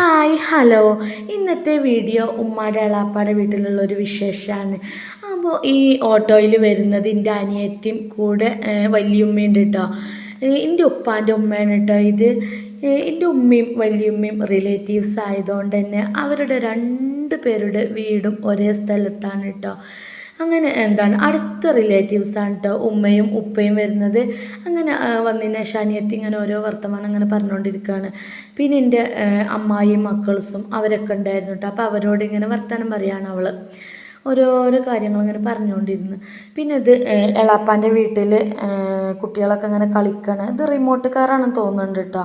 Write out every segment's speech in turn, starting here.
Hi hello. ഇന്നത്തെ video ഉമ്മാടെ അളാപ്പാടെ വീട്ടിലുള്ള ഒരു വിശേഷമാണ് അപ്പോൾ ഈ ഓട്ടോയിൽ വരുന്നത് എന്റെ അനിയത്തിയും കൂടെ വലിയുമ്മയുണ്ട് കേട്ടോ എന്റെ ഉപ്പാന്റെ ഉമ്മയാണ് കേട്ടോ ഇത്. എന്റെ ഉമ്മയും വലിയുമ്മയും റിലേറ്റീവ്സ് ആയതുകൊണ്ട് തന്നെ അവരുടെ രണ്ട് പേരുടെ വീടും ഒരേ സ്ഥലത്താണ് കേട്ടോ അങ്ങനെ എന്താണ് അടുത്ത റിലേറ്റീവ്സാണ് കേട്ടോ ഉമ്മയും ഉപ്പയും വരുന്നത്. അങ്ങനെ വന്നതിന് ശനിയത്തി ഇങ്ങനെ ഓരോ വർത്തമാനം അങ്ങനെ പറഞ്ഞുകൊണ്ടിരിക്കുകയാണ് പിന്നെ എന്റെ അമ്മായിയും മക്കൾസും അവരൊക്കെ ഉണ്ടായിരുന്നു കേട്ടോ അപ്പോൾ അവരോട് ഇങ്ങനെ വർത്തമാനം പറയുകയാണ് അവൾ ഓരോരോ കാര്യങ്ങൾ ഇങ്ങനെ പറഞ്ഞുകൊണ്ടിരുന്നു പിന്നെ ഇത് എളാപ്പാന്റെ വീട്ടിൽ കുട്ടികളൊക്കെ അങ്ങനെ കളിക്കണം. ഇത് റിമോട്ട് കാറാണെന്ന് തോന്നുന്നുണ്ട് കേട്ടോ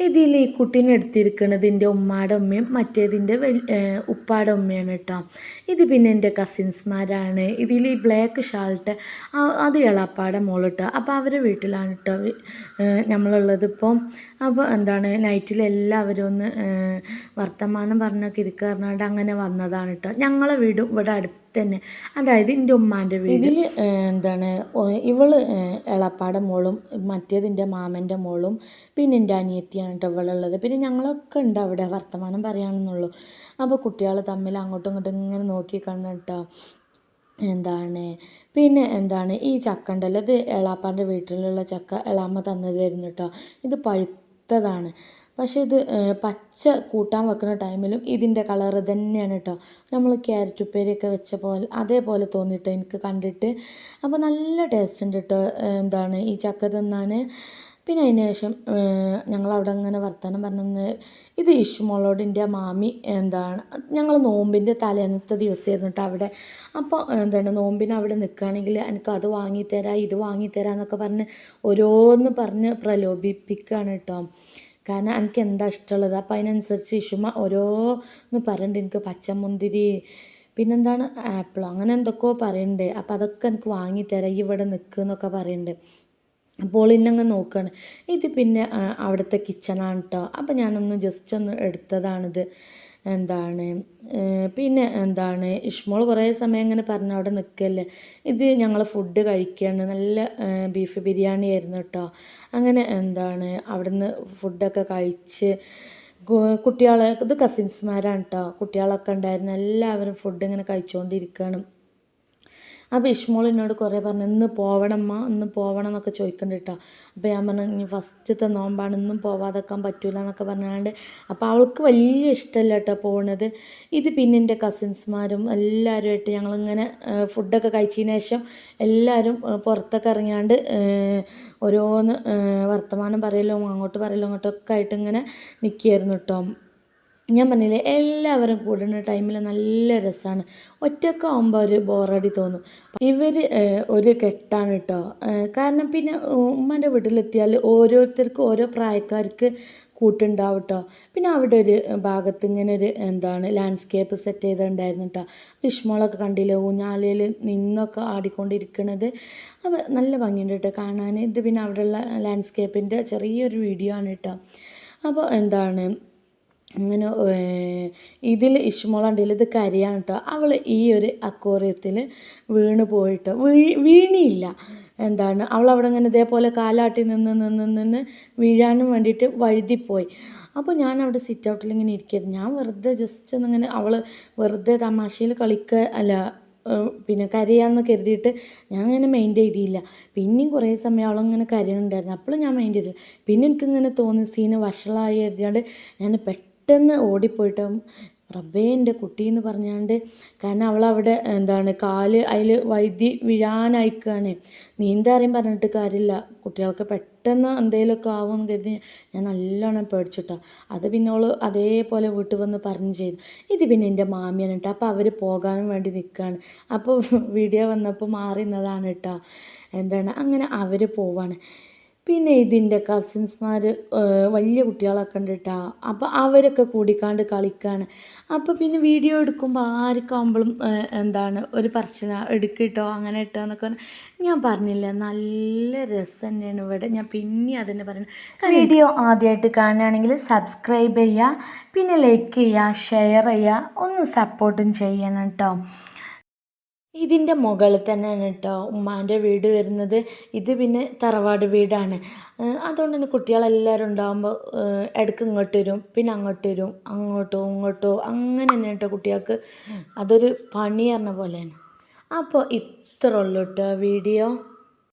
ഇതിൽ ഈ കുട്ടീനെ എടുത്തിരിക്കുന്നത് എന്റെ ഉമ്മാടെ ഉമ്മയും മറ്റേതിന്റെ ഉപ്പാടെ ഉമ്മയാണ് കേട്ടോ ഇത് പിന്നെ എന്റെ കസിൻസ്മാരാണ്. ഇതിൽ ഈ ബ്ലാക്ക് ഷാൾട്ട് അത് ഇളപ്പാടെ മോൾ കേട്ടോ അപ്പോൾ അവരെ വീട്ടിലാണ് കേട്ടോ നമ്മളുള്ളത് ഇപ്പോൾ അപ്പോൾ എന്താണ് നൈറ്റിൽ എല്ലാവരും ഒന്ന് വർത്തമാനം പറഞ്ഞൊക്കെ ഇരിക്കുക പറഞ്ഞുകൊണ്ട് അങ്ങനെ വന്നതാണ് കേട്ടോ ഞങ്ങളെ വീടും ഇവിടെ അടുത്ത് തന്നെ. അതായത് എന്റെ ഉമ്മാന്റെ വീട്. ഇതിൽ എന്താണ് ഇവൾ എളപ്പാടെ മോളും മറ്റേത് എന്റെ മാമന്റെ മോളും പിന്നെ എന്റെ അനിയത്തിയാണ് കേട്ടോ ഇവളുള്ളത്. പിന്നെ ഞങ്ങളൊക്കെ ഉണ്ട് അവിടെ വർത്തമാനം പറയാണെന്നുള്ളൂ. അപ്പോൾ കുട്ടികൾ തമ്മിൽ അങ്ങോട്ടും ഇങ്ങോട്ടും ഇങ്ങനെ നോക്കി കണ്ടിട്ടോ എന്താണ് പിന്നെ എന്താണ് ഈ ചക്ക ഉണ്ടല്ലോ ഇത് എളാപ്പാന്റെ വീട്ടിലുള്ള ചക്ക എളാമ്മ തന്നതായിരുന്നു കേട്ടോ ഇത് പഴുത്തതാണ്. പക്ഷേ ഇത് പച്ച കൂട്ടാൻ വെക്കുന്ന ടൈമിലും ഇതിന്റെ കളർ തന്നെയാണ് കേട്ടോ നമ്മൾ ക്യാരറ്റ് ഉപ്പേരിയൊക്കെ വെച്ച പോലെ അതേപോലെ തോന്നിയിട്ട് എനിക്ക് കണ്ടിട്ട് അപ്പോൾ നല്ല ടേസ്റ്റ് ഉണ്ട് കേട്ടോ എന്താണ് ഈ ചക്ക തിന്നാൻ പിന്നെ അതിന് ശേഷം ഞങ്ങളവിടെ അങ്ങനെ വർത്തമാനം പറഞ്ഞെന്ന് ഇത് ഇഷുമോളോട് എന്റെ മാമി എന്താണ് ഞങ്ങൾ നോമ്പിന്റെ തലേന്നത്തെ ദിവസമായിരുന്നു കേട്ടോ അവിടെ. അപ്പോൾ എന്താണ് നോമ്പിന് അവിടെ നിൽക്കുകയാണെങ്കിൽ എനിക്ക് അത് വാങ്ങിത്തരാം ഇത് വാങ്ങിത്തരാം എന്നൊക്കെ പറഞ്ഞ് ഓരോന്ന് പറഞ്ഞ് പ്രലോഭിപ്പിക്കുകയാണ് കേട്ടോ കാരണം എനിക്ക് എന്താ ഇഷ്ടമുള്ളത്? അപ്പോൾ അതിനനുസരിച്ച് ഇഷുമ ഓരോന്ന് പറയുന്നുണ്ട് എനിക്ക് പച്ചമുന്തിരി പിന്നെന്താണ് ആപ്പിൾ അങ്ങനെ എന്തൊക്കെയോ പറയുന്നുണ്ട് അപ്പോൾ അതൊക്കെ എനിക്ക് വാങ്ങിത്തരാം ഇവിടെ നിൽക്കുക എന്നൊക്കെ പറയുന്നുണ്ട് അപ്പോൾ ഇന്നങ്ങ് നോക്കുകയാണ് ഇത് പിന്നെ അവിടുത്തെ കിച്ചണാണ് കേട്ടോ അപ്പോൾ ഞാനൊന്ന് ജസ്റ്റ് ഒന്ന് എടുത്തതാണിത്. എന്താണ് പിന്നെ എന്താണ് ഇഷ്മോൾ കുറേ സമയം ഇങ്ങനെ പറഞ്ഞ് അവിടെ നിൽക്കല്ലേ? ഇത് ഞങ്ങൾ ഫുഡ് കഴിക്കുകയാണ് നല്ല ബീഫ് ബിരിയാണി ആയിരുന്നു കേട്ടോ. അങ്ങനെ എന്താണ് അവിടുന്ന് ഫുഡൊക്കെ കഴിച്ച് കുട്ടികളെ ഇത് കസിൻസ്മാരാണ് കേട്ടോ. കുട്ടികളൊക്കെ ഉണ്ടായിരുന്നു എല്ലാവരും ഫുഡ് ഇങ്ങനെ കഴിച്ചുകൊണ്ടിരിക്കുകയാണ് അപ്പോൾ ഇഷ്മോൾ എന്നോട് കുറേ പറഞ്ഞു ഇന്ന് പോവണമ്മ ഇന്ന് പോവണം എന്നൊക്കെ ചോദിക്കണ്ട കേട്ടോ അപ്പോൾ ഞാൻ പറഞ്ഞു ഇനി ഫസ്റ്റത്തെ നോമ്പാണ് ഇന്നും പോവാതെക്കാൻ പറ്റൂല എന്നൊക്കെ പറഞ്ഞാണ്ട് അപ്പോൾ അവൾക്ക് വലിയ ഇഷ്ടമല്ല കേട്ടോ പോണത്. ഇത് പിന്നെ എന്റെ കസിൻസ്മാരും എല്ലാവരുമായിട്ട് ഞങ്ങളിങ്ങനെ ഫുഡൊക്കെ കഴിച്ചതിന് ശേഷം എല്ലാവരും പുറത്തൊക്കെ ഇറങ്ങിയാണ്ട് ഓരോന്ന് വർത്തമാനം പറയലോ അങ്ങോട്ട് പറയലോ അങ്ങോട്ടൊക്കെ ആയിട്ട് ഇങ്ങനെ നിൽക്കുകയായിരുന്നു കേട്ടോ ഞാൻ പറഞ്ഞില്ലേ എല്ലാവരും കൂടുന്ന ടൈമിൽ നല്ല രസമാണ് ഒറ്റക്കാവുമ്പോൾ ഒരു ബോറടി തോന്നും. ഇവർ ഒരു കെട്ടാണ് കേട്ടോ കാരണം പിന്നെ ഉമ്മന്റെ വീട്ടിലെത്തിയാൽ ഓരോരുത്തർക്കും ഓരോ പ്രായക്കാർക്ക് കൂട്ടുണ്ടാവും കേട്ടോ പിന്നെ അവിടെ ഒരു ഭാഗത്ത് ഇങ്ങനെ ഒരു എന്താണ് ലാൻഡ്സ്കേപ്പ് സെറ്റ് ചെയ്തിട്ടുണ്ടായിരുന്നു കേട്ടോ വിഷ്മോളൊക്കെ കണ്ടില്ല ഊഞ്ഞാലയിൽ നിന്നൊക്കെ ആടിക്കൊണ്ടിരിക്കുന്നത് അപ്പോൾ നല്ല ഭംഗിയുണ്ട് കേട്ടോ കാണാൻ ഇത് പിന്നെ അവിടെയുള്ള ലാൻഡ്സ്കേപ്പിന്റെ ചെറിയൊരു വീഡിയോ ആണ് കേട്ടോ അപ്പോൾ എന്താണ് അങ്ങനെ ഇതിൽ ഇഷ്മോളുണ്ടെങ്കിൽ ഇത് കരയാണ് കേട്ടോ അവൾ ഈ ഒരു അക്വോറിയത്തിൽ വീണ് പോയിട്ട് വീ വീണിയില്ല. എന്താണ് അവൾ അവിടെ ഇങ്ങനെ ഇതേപോലെ കാലാട്ടി നിന്ന് നിന്ന് നിന്ന് വീഴാനും വേണ്ടിയിട്ട് വഴുതിപ്പോയി. അപ്പോൾ ഞാൻ അവിടെ സിറ്റ് ഔട്ടിൽ ഇങ്ങനെ ഇരിക്കുകയായിരുന്നു ഞാൻ വെറുതെ ജസ്റ്റ് ഒന്നിങ്ങനെ അവൾ വെറുതെ തമാശയിൽ കളിക്കുക അല്ല പിന്നെ കരയാന്ന് കരുതിയിട്ട് ഞാൻ അങ്ങനെ മൈൻഡ് ചെയ്തില്ല. പിന്നെയും കുറേ സമയം അവളങ്ങനെ കരയുന്നുണ്ടായിരുന്നു. അപ്പോഴും ഞാൻ മൈൻഡ് ചെയ്തില്ല. പിന്നെ എനിക്കിങ്ങനെ തോന്നി സീന് വഷളായി കരുതിയാണ്ട് ഞാൻ പെട്ടെന്ന് പെട്ടെന്ന് ഓടിപ്പോയിട്ട് റബ്ബേ എന്റെ കുട്ടി എന്ന് പറഞ്ഞാണ്ട് കാരണം അവളവിടെ എന്താണ് കാൽ അതിൽ വൈദ്യ വീഴാനയക്കുകയാണ് നീന്താറിയും പറഞ്ഞിട്ട് കാര്യമില്ല. കുട്ടികൾക്ക് പെട്ടെന്ന് എന്തെങ്കിലുമൊക്കെ ആവുമെന്ന് കരുതി ഞാൻ നല്ലോണം പേടിച്ചിട്ടോ. അത് പിന്നെ അവൾ അതേപോലെ വീട്ടിൽ വന്ന് പറഞ്ഞു ചെയ്തു. ഇത് പിന്നെ എന്റെ മാമിയാണ് കേട്ടോ. അപ്പോൾ അവർ പോകാനും വേണ്ടി നിൽക്കുകയാണ്. അപ്പോൾ വീഡിയോ വന്നപ്പോൾ മാറി നിന്നതാണ് കേട്ടോ. എന്താണ് അങ്ങനെ അവർ പോവാണ്. പിന്നെ ഇതിന്റെ കസിൻസ്മാർ വലിയ കുട്ടികളൊക്കെ ഉണ്ട് കേട്ടോ അപ്പോൾ അവരൊക്കെ കൂടിക്കാണ്ട് കളിക്കുകയാണ് അപ്പോൾ പിന്നെ വീഡിയോ എടുക്കുമ്പോൾ ആർക്കാവുമ്പോഴും എന്താണ് ഒരു പ്രശ്ന എടുക്കിട്ടോ അങ്ങനെ ഇട്ടോ എന്നൊക്കെ ഞാൻ പറഞ്ഞില്ല നല്ല രസം തന്നെയാണ് ഇവിടെ. ഞാൻ പിന്നെ അതന്നെ പറയുന്നത് വീഡിയോ ആദ്യമായിട്ട് കാണുകയാണെങ്കിൽ സബ്സ്ക്രൈബ് ചെയ്യുക പിന്നെ ലൈക്ക് ചെയ്യുക ഷെയർ ചെയ്യുക ഒന്ന് സപ്പോർട്ടും ചെയ്യണം കേട്ടോ ഇതിന്റെ മുകളിൽ തന്നെയാണ് കേട്ടോ ഉമ്മാന്റെ വീട് വരുന്നത്. ഇത് പിന്നെ തറവാട് വീടാണ്. അതുകൊണ്ട് തന്നെ കുട്ടികളെല്ലാവരും ഉണ്ടാകുമ്പോൾ ഇടയ്ക്ക് ഇങ്ങോട്ട് വരും പിന്നെ അങ്ങോട്ട് വരും അങ്ങോട്ടോ ഇങ്ങോട്ടോ അങ്ങനെ തന്നെ കേട്ടോ കുട്ടികൾക്ക് അതൊരു പണി പറഞ്ഞ പോലെയാണ്. അപ്പോൾ ഇത്ര ഉള്ളൂ കേട്ടോ വീഡിയോ.